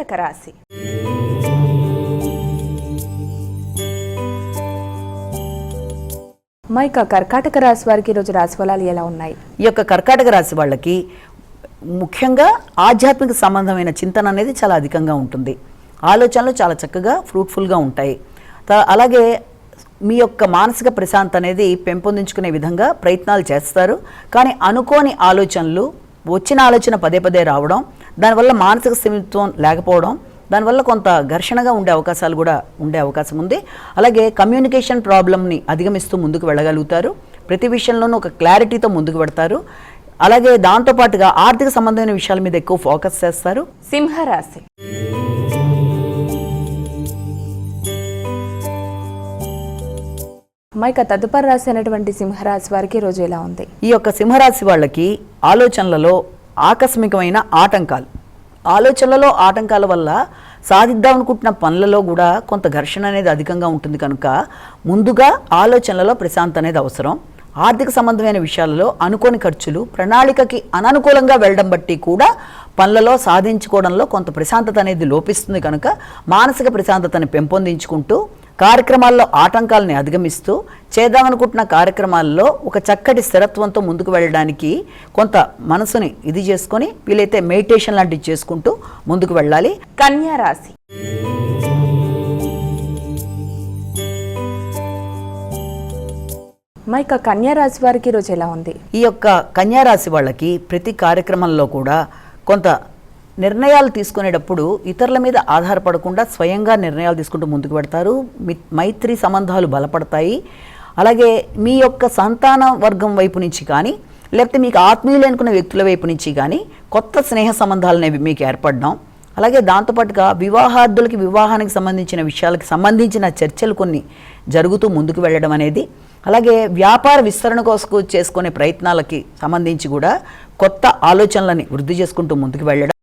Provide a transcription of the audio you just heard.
కర్కాటక రాశి. మైక కర్కాటక రాశి వారికి ఈరోజు రాశి ఫలాలు ఎలా ఉన్నాయి? ఈ యొక్క కర్కాటక రాశి వాళ్ళకి ముఖ్యంగా ఆధ్యాత్మిక సంబంధమైన చింతన అనేది చాలా అధికంగా ఉంటుంది. ఆలోచనలు చాలా చక్కగా ఫ్రూట్ఫుల్గా ఉంటాయి. అలాగే మీ యొక్క మానసిక ప్రశాంత అనేది పెంపొందించుకునే విధంగా ప్రయత్నాలు చేస్తారు. కానీ అనుకోని ఆలోచనలు వచ్చిన ఆలోచన పదే పదే రావడం దానివల్ల మానసిక స్థిమిత్వం లేకపోవడం దానివల్ల కొంత ఘర్షణగా ఉండే అవకాశాలు కూడా ఉండే అవకాశం ఉంది. అలాగే కమ్యూనికేషన్ ప్రాబ్లమ్ని అధిగమిస్తూ ముందుకు వెళ్ళగలుగుతారు. ప్రతి విషయంలోనూ ఒక క్లారిటీతో ముందుకు పెడతారు అలాగే దాంతోపాటుగా ఆర్థిక సంబంధమైన విషయాల మీద ఎక్కువ ఫోకస్ చేస్తారు. సింహరాశి. మైక తదుపరి రాశి అయినటువంటి సింహరాశి వారికి ఈరోజు ఎలా ఉంది? ఈ యొక్క సింహరాశి వాళ్ళకి ఆలోచనలలో ఆకస్మికమైన ఆటంకాలు ఆలోచనలలో ఆటంకాల వల్ల సాధిద్దాం అనుకుంటున్న పనులలో కూడా కొంత ఘర్షణ అనేది అధికంగా ఉంటుంది కనుక ముందుగా ఆలోచనలలో ప్రశాంతత అనేది అవసరం. ఆర్థిక సంబంధమైన విషయాలలో అనుకోని ఖర్చులు ప్రణాళికకి అననుకూలంగా వెళ్ళడం బట్టి కూడా పనులలో సాధించుకోవడంలో కొంత ప్రశాంతత అనేది లోపిస్తుంది కనుక మానసిక ప్రశాంతతని పెంపొందించుకుంటూ కార్యక్రమాల్లో ఆటంకాలని అధిగమిస్తూ చేద్దామనుకుంటున్న కార్యక్రమాల్లో ఒక చక్కటి స్థిరత్వంతో ముందుకు వెళ్ళడానికి కొంత మనసుని ఇది చేసుకొని వీలైతే మెడిటేషన్ లాంటివి చేసుకుంటూ ముందుకు వెళ్ళాలి. కన్యా రాశి. మైక కన్యా రాశి వారికి ఈరోజు ఎలా ఉంది? ఈ యొక్క కన్యారాశి వాళ్ళకి ప్రతి కార్యక్రమంలో కూడా కొంత నిర్ణయాలు తీసుకునేటప్పుడు ఇతరుల మీద ఆధారపడకుండా స్వయంగా నిర్ణయాలు తీసుకుంటూ ముందుకు పెడతారు. మి- మైత్రి సంబంధాలు బలపడతాయి. అలాగే మీ యొక్క సంతాన వర్గం వైపు నుంచి కానీ లేకపోతే మీకు ఆత్మీయులు అనుకున్న వ్యక్తుల వైపు నుంచి కానీ కొత్త స్నేహ సంబంధాలు అనేవి మీకు ఏర్పడడం. అలాగే దాంతోపాటుగా వివాహార్థులకి వివాహానికి సంబంధించిన విషయాలకు సంబంధించిన చర్చలు కొన్ని జరుగుతూ ముందుకు వెళ్ళడం అనేది. అలాగే వ్యాపార విస్తరణ కోసం చేసుకునే ప్రయత్నాలకి సంబంధించి కూడా కొత్త ఆలోచనలని వృద్ధి చేసుకుంటూ ముందుకు వెళ్ళడం.